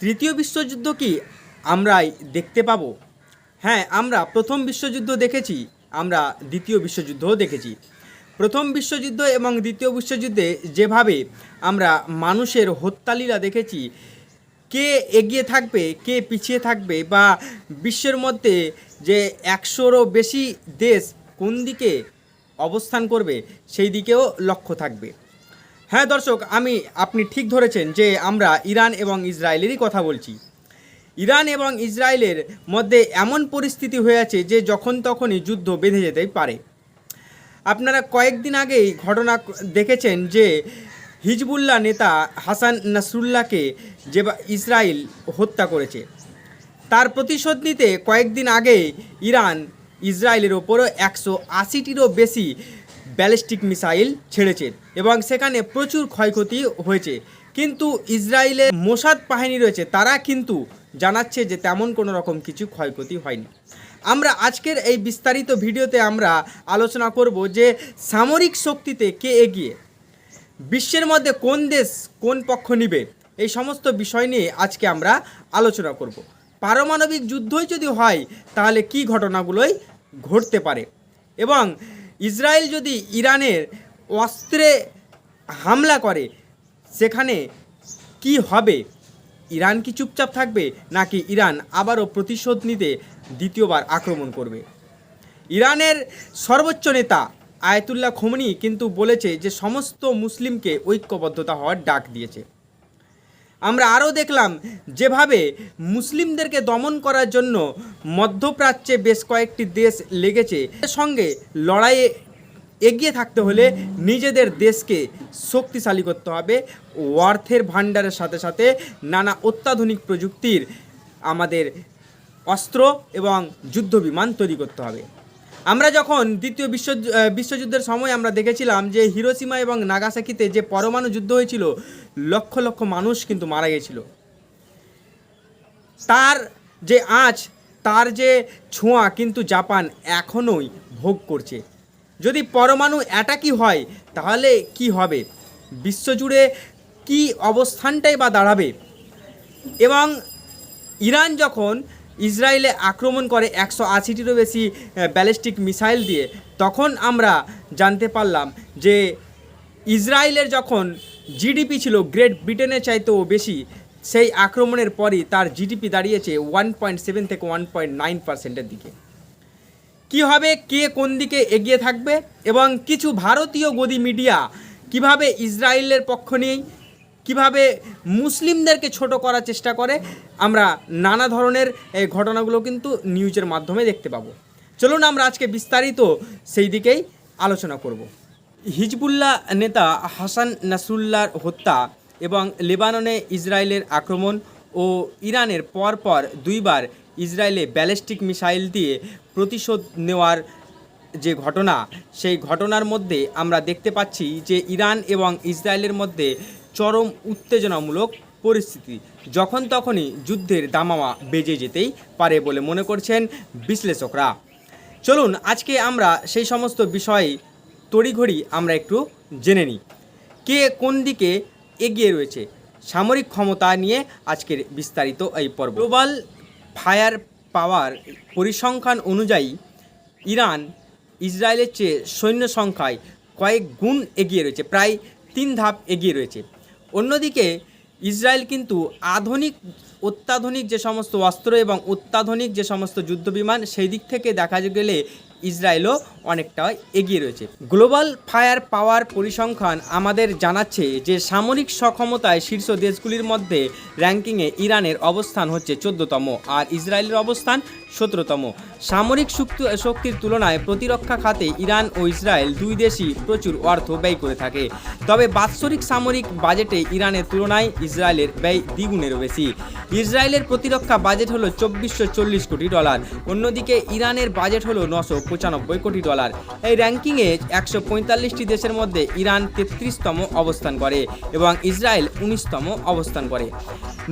তৃতীয় বিশ্বযুদ্ধ কি আমরাই দেখতে পাবো? হ্যাঁ আমরা প্রথম বিশ্বযুদ্ধ দেখেছি, আমরা দ্বিতীয় বিশ্বযুদ্ধও দেখেছি। প্রথম বিশ্বযুদ্ধ এবং দ্বিতীয় বিশ্বযুদ্ধে যেভাবে আমরা মানুষের হত্যালীলা দেখেছি, কে এগিয়ে থাকবে, কে পিছিয়ে থাকবে, বা বিশ্বের মধ্যে যে একশোরও বেশি দেশ কোন দিকে অবস্থান করবে, সেই দিকেও লক্ষ্য থাকবে। হ্যাঁ দর্শক, আমি, আপনি ঠিক ধরেছেন যে আমরা ইরান এবং ইসরায়েলেরই কথা বলছি। ইরান এবং ইসরায়েলের মধ্যে এমন পরিস্থিতি হয়ে আছে যে যখন তখনই যুদ্ধ বেঁধে যেতে পারে। আপনারা কয়েকদিন আগেই ঘটনা দেখেছেন যে হিজবুল্লাহ নেতা হাসান নাসরুল্লাহকে যে ইসরায়েল হত্যা করেছে। তার প্রতিশোধ নিতে কয়েকদিন আগে ইরান ইসরায়েলের ওপরও একশো আশিটিরও বেশি ব্যালিস্টিক মিসাইল ছেড়েছে এবং সেখানে প্রচুর ক্ষয়ক্ষতি হয়েছে। কিন্তু ইসরায়েলের মোসাদ বাহিনী রয়েছে, তারা কিন্তু জানাচ্ছে যে তেমন কোনো রকম কিছু ক্ষয়ক্ষতি হয়নি। আমরা আজকের এই বিস্তারিত ভিডিওতে আমরা আলোচনা করব যে সামরিক শক্তিতে কে এগিয়ে, বিশ্বের মধ্যে কোন দেশ কোন পক্ষ নিবে, এই সমস্ত বিষয় নিয়ে আজকে আমরা আলোচনা করব। পারমাণবিক যুদ্ধই যদি হয়, তাহলে কি ঘটনাগুলোই ঘটতে পারে? এবং ইসরায়েল যদি ইরানের অস্ত্রে হামলা করে, সেখানে কি হবে? ইরান কি চুপচাপ থাকবে, নাকি ইরান আবারও প্রতিশোধ নিতে দ্বিতীয়বার আক্রমণ করবে? ইরানের সর্বোচ্চ নেতা আয়তুল্লাহ খোমনি কিন্তু বলেছে যে, সমস্ত মুসলিমকে ঐক্যবদ্ধতা হওয়ার ডাক দিয়েছে। আমরা আরও দেখলাম যেভাবে মুসলিমদেরকে দমন করার জন্য মধ্যপ্রাচ্যে বেশ কয়েকটি দেশ লেগেছে। সঙ্গে লড়াইয়ে এগিয়ে থাকতে হলে নিজেদের দেশকে শক্তিশালী করতে হবে। অর্থের ভাণ্ডারের সাথে সাথে নানা অত্যাধুনিক প্রযুক্তির আমাদের অস্ত্র এবং যুদ্ধ বিমান তৈরি করতে হবে। আমরা যখন দ্বিতীয় বিশ্ব বিশ্বযুদ্ধের সময় আমরা দেখেছিলাম যে হিরোসীমা এবং নাগাসাকিতে যে পরমাণু যুদ্ধ হয়েছিল, লক্ষ লক্ষ মানুষ কিন্তু মারা গেছিল। তার যে আঁচ, তার যে ছোঁয়া কিন্তু জাপান এখনোই ভোগ করছে। যদি পরমাণু অ্যাটাকই হয়, তাহলে কি হবে? বিশ্বজুড়ে কি অবস্থানটাই বা দাঁড়াবে? এবং ইরান যখন ইসরায়েলে আক্রমণ করে একশো আশিটিরও বেশি ব্যালিস্টিক মিসাইল দিয়ে। তখন আমরা জানতে পারলাম যে ইসরায়েলের যখন জিডিপি ছিল, গ্রেট ব্রিটেনের চাইতেও বেশি, সেই আক্রমণের পরই তার জিডিপি দাঁড়িয়েছে ওয়ান পয়েন্ট সেভেন থেকে ওয়ান পয়েন্ট নাইন পার্সেন্টের দিকে। কী হবে? কে কোন দিকে এগিয়ে থাকবে? এবং কিছু ভারতীয় গদি মিডিয়া কীভাবে ইসরায়েলের পক্ষ নিয়েই কীভাবে মুসলিমদেরকে ছোট করার চেষ্টা করে, আমরা নানা ধরনের ঘটনাগুলো কিন্তু নিউজের মাধ্যমে দেখতে পাবো। চলুন আমরা আজকে বিস্তারিত সেই দিকেই আলোচনা করব। হিজবুল্লাহ নেতা হাসান নাসরুল্লাহর হত্যা এবং লেবাননে ইসরায়েলের আক্রমণ ও ইরানের পরপর দুইবার ইসরায়েলে ব্যালিস্টিক মিসাইল দিয়ে প্রতিশোধ নেওয়ার যে ঘটনা, সেই ঘটনার মধ্যে আমরা দেখতে পাচ্ছি যে ইরান এবং ইসরায়েলের মধ্যে চরম উত্তেজনামূলক পরিস্থিতি। যখন তখনই যুদ্ধের দামামা বেজে যেতেই পারে বলে মনে করছেন বিশ্লেষকরা। চলুন, আজকে আমরা সেই সমস্ত বিষয়ে তড়িঘড়ি আমরা একটু জেনে নিই। কে কোন দিকে এগিয়ে রয়েছে? সামরিক ক্ষমতা নিয়ে আজকের বিস্তারিত এই পর্ব। গ্লোবাল ফায়ার পাওয়ার পরিসংখ্যান অনুযায়ী ইরান ইসরায়েলের চেয়ে সৈন্য সংখ্যায় কয়েক গুণ এগিয়ে রয়েছে, প্রায় তিন ধাপ এগিয়ে রয়েছে। অন্যদিকে ইসরায়েল কিন্তু আধুনিক, অত্যাধুনিক যে সমস্ত অস্ত্র এবং অত্যাধুনিক যে সমস্ত যুদ্ধবিমান, সেই দিক থেকে দেখা গেলে ইসরায়েলও অনেকটা এগিয়ে রয়েছে। গ্লোবাল ফায়ার পাওয়ার পরিসংখ্যান আমাদের জানাচ্ছে যে সামরিক সক্ষমতায় শীর্ষ দেশগুলির মধ্যে র্যাঙ্কিংয়ে ইরানের অবস্থান হচ্ছে চোদ্দতম, আর ইসরায়েলের অবস্থান সতেরোতম সামরিক শক্তি শক্তির তুলনায় প্রতিরক্ষা খাতে ইরান ও ইসরায়েল দুই দেশই প্রচুর অর্থ ব্যয় করে থাকে। তবে বাৎসরিক সামরিক বাজেটে ইরানের তুলনায় ইসরায়েলের ব্যয় দ্বিগুণেরও বেশি। ইসরায়েলের প্রতিরক্ষা বাজেট হলো চব্বিশশো চল্লিশ কোটি ডলার, অন্যদিকে ইরানের বাজেট হলো নশো পঁচানব্বই কোটি ডলার। এই র্যাঙ্কিংয়ে একশো পঁয়তাল্লিশটি দেশের মধ্যে ইরান তেত্রিশতম অবস্থান করে এবং ইসরায়েল উনিশতম অবস্থান করে।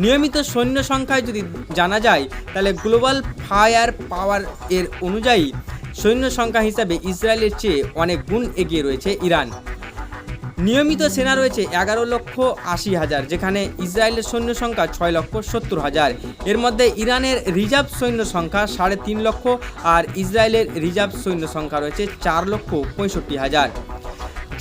নিয়মিত সৈন্য সংখ্যায় যদি জানা যায়, তাহলে গ্লোবাল ফায়ার পাওয়ার এর অনুযায়ী সৈন্য সংখ্যা হিসাবে ইসরায়েলের চেয়ে অনেক গুণ এগিয়ে রয়েছে ইরান। নিয়মিত সেনা রয়েছে এগারো লক্ষ আশি হাজার, যেখানে ইসরায়েলের সৈন্য সংখ্যা ছয় লক্ষ সত্তর হাজার। এর মধ্যে ইরানের রিজার্ভ সৈন্য সংখ্যা সাড়ে তিন লক্ষ আর ইসরায়েলের রিজার্ভ সৈন্য সংখ্যা রয়েছে চার লক্ষ পঁয়ষট্টি হাজার।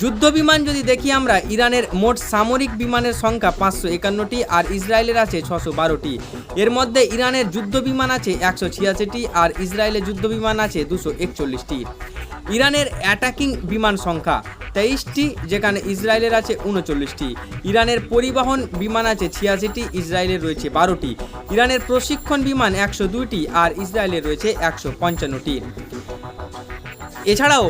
যুদ্ধ বিমান যদি দেখি আমরা, ইরানের মোট সামরিক বিমানের সংখ্যা পাঁচশো একান্নটি আর ইসরায়েলের আছে ছশো বারোটি। এর মধ্যে ইরানের যুদ্ধ বিমান আছে একশো ছিয়াশিটি আর ইসরায়েলের যুদ্ধ বিমান আছে দুশো একচল্লিশটি। ইরানের অ্যাটাকিং বিমান সংখ্যা তেইশটি, যেখানে ইসরায়েলের আছে উনচল্লিশটি। ইরানের পরিবহন বিমান আছে ছিয়াশিটি, ইসরায়েলের রয়েছে বারোটি। ইরানের প্রশিক্ষণ বিমান একশো দুইটি আর ইসরায়েলের রয়েছে একশো পঞ্চান্নটি। এছাড়াও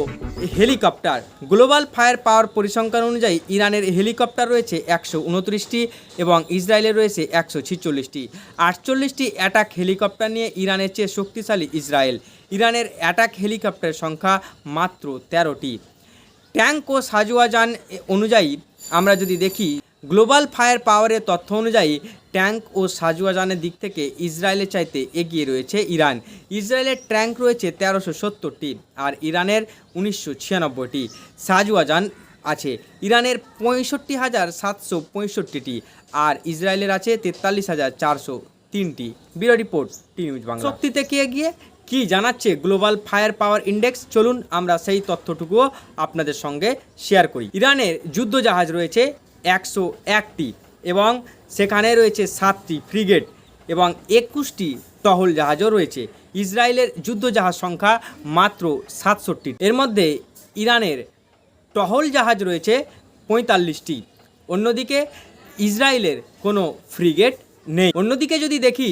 হেলিকপ্টার। গ্লোবাল ফায়ার পাওয়ার পরিসংখ্যান অনুযায়ী ইরানের হেলিকপ্টার রয়েছে একশো উনত্রিশটি এবং ইসরায়েলের রয়েছে একশো ছিচল্লিশটি। আটচল্লিশটি অ্যাটাক হেলিকপ্টার নিয়ে ইরানের চেয়ে শক্তিশালী ইসরায়েল। ইরানের অ্যাটাক হেলিকপ্টারের সংখ্যা মাত্র তেরোটি। ট্যাঙ্ক ও সাজুয়াজান অনুযায়ী আমরা যদি দেখি গ্লোবাল ফায়ার পাওয়ারের তথ্য অনুযায়ী, ট্যাঙ্ক ও সাজুয়াজানের দিক থেকে ইসরায়েলের চাইতে এগিয়ে রয়েছে ইরান। ইসরায়েলের ট্যাঙ্ক রয়েছে তেরোশো সত্তরটি আর ইরানের উনিশশো ছিয়ানব্বইটি সাজুয়াজান আছে। ইরানের পঁয়ষট্টি হাজার সাতশো পঁয়ষট্টিটি আর ইসরায়েলের আছে তেতাল্লিশ হাজার চারশো তিনটি। Bureau report T news Bangla. শক্তি থেকে এগিয়ে কি জানাচ্ছে গ্লোবাল ফায়ার পাওয়ার ইন্ডেক্স? চলুন আমরা সেই তথ্যটুকুও আপনাদের সঙ্গে শেয়ার করি। ইরানের যুদ্ধ জাহাজ রয়েছে একশো একটি এবং সেখানে রয়েছে সাতটি ফ্রিগেট এবং একুশটি টহল জাহাজও রয়েছে। ইসরায়েলের যুদ্ধ জাহাজ সংখ্যা মাত্র সাতষট্টি। এর মধ্যে ইরানের টহল জাহাজ রয়েছে পঁয়তাল্লিশটি। অন্যদিকে ইসরায়েলের কোনো ফ্রিগেট নেই। অন্যদিকে যদি দেখি,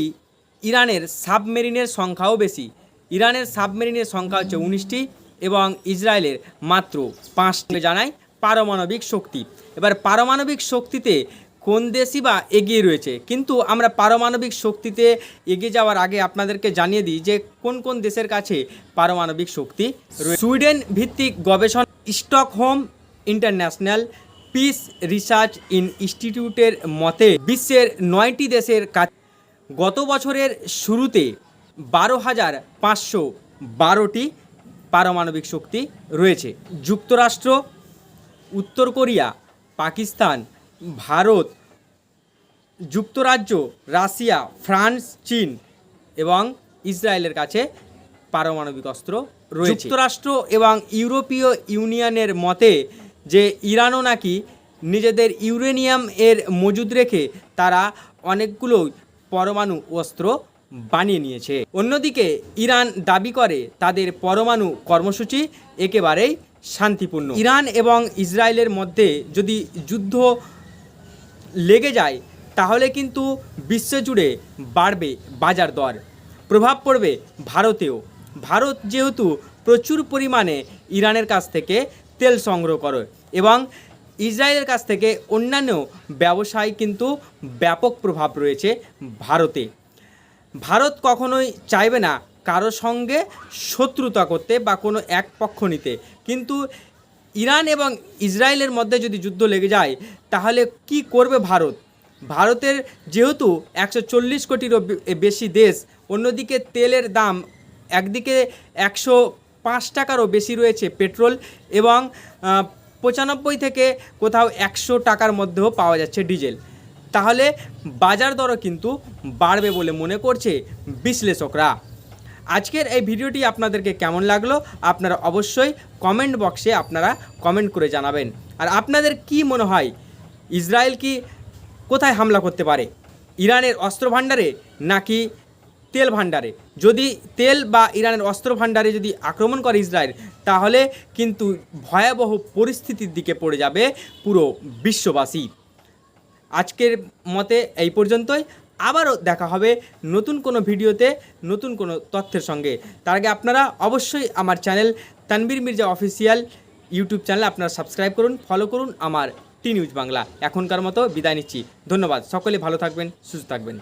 ইরানের সাবমেরিনের সংখ্যাও বেশি। ইরানের সাবমেরিনের সংখ্যা হচ্ছে উনিশটি এবং ইসরায়েলের মাত্র পাঁচটি। জানায় পারমাণবিক শক্তি। এবার পারমাণবিক শক্তিতে কোন দেশই বা এগিয়ে রয়েছে? কিন্তু আমরা পারমাণবিক শক্তিতে এগিয়ে যাওয়ার আগে আপনাদেরকে জানিয়ে দিই যে কোন কোন দেশের কাছে পারমাণবিক শক্তি সুইডেন ভিত্তিক গবেষণা Stockholm international peace research in ইনস্টিটিউটের মতে বিশ্বের নয়টি দেশের কাছে গত বছরের শুরুতে বারো হাজার পাঁচশো বারোটি পারমাণবিক শক্তি রয়েছে। যুক্তরাষ্ট্র উত্তর কোরিয়া, পাকিস্তান, ভারত, যুক্তরাজ্য, রাশিয়া, ফ্রান্স, চীন এবং ইসরায়েলের কাছে পারমাণবিক অস্ত্র রয়েছে। যুক্তরাষ্ট্র এবং ইউরোপীয় ইউনিয়নের মতে যে ইরানও নাকি নিজেদের ইউরেনিয়াম এর মজুদ রেখে তারা অনেকগুলো পরমাণু অস্ত্র বানিয়ে নিয়েছে। অন্যদিকে ইরান দাবি করে তাদের পরমাণু কর্মসূচি একেবারেই শান্তিপূর্ণ। ইরান এবং ইসরায়েলের মধ্যে যদি যুদ্ধ লেগে যায়, তাহলে কিন্তু বিশ্বজুড়ে বাড়বে বাজার দর। প্রভাব পড়বে ভারতেও। ভারত যেহেতু প্রচুর পরিমাণে ইরানের কাছ থেকে তেল সংগ্রহ করে এবং ইসরায়েলের কাছ থেকে অন্যান্য ব্যবসায় কিন্তু ব্যাপক প্রভাব রয়েছে ভারতে। ভারত কখনোই চাইবে না কারও সঙ্গে শত্রুতা করতে বা কোনো এক পক্ষ নিতে। কিন্তু ইরান এবং ইসরায়েলের মধ্যে যদি যুদ্ধ লেগে যায়, তাহলে কি করবে ভারত? ভারতের যেহেতু একশো চল্লিশ কোটিরও বেশি দেশ, অন্যদিকে তেলের দাম একদিকে একশো পাঁচ টাকারও বেশি রয়েছে পেট্রোল এবং পঁচানব্বই থেকে কোথাও একশো টাকার মধ্যেও পাওয়া যাচ্ছে ডিজেল। তাহলে বাজার দরও কিন্তু বাড়বে বলে মনে করছে বিশ্লেষকরা। আজকের এই ভিডিওটি আপনাদেরকে কেমন লাগল আপনারা অবশ্যই কমেন্ট বক্সে আপনারা কমেন্ট করে জানাবেন। আর আপনাদের কি মনে হয়, ইসরায়েল কি কোথায় হামলা করতে পারে? ইরানের অস্ত্র ভাণ্ডারে নাকি তেল ভাণ্ডারে? যদি তেল বা ইরানের অস্ত্র ভাণ্ডারে যদি আক্রমণ করে ইসরায়েল, তাহলে কিন্তু ভয়াবহ পরিস্থিতির দিকে পড়ে যাবে পুরো বিশ্ববাসী। আজকের মতে এই পর্যন্তই। আবারও দেখা হবে নতুন কোনো ভিডিওতে নতুন কোনো তথ্যের সঙ্গে। তার আগে আপনারা অবশ্যই আমার channel Tanbir Mirza official YouTube channel আপনারা সাবস্ক্রাইব করুন, ফলো করুন আমার টি নিউজ বাংলা। এখনকার মতো বিদায় নিচ্ছি। ধন্যবাদ। সকলে ভালো থাকবেন, সুস্থ থাকবেন।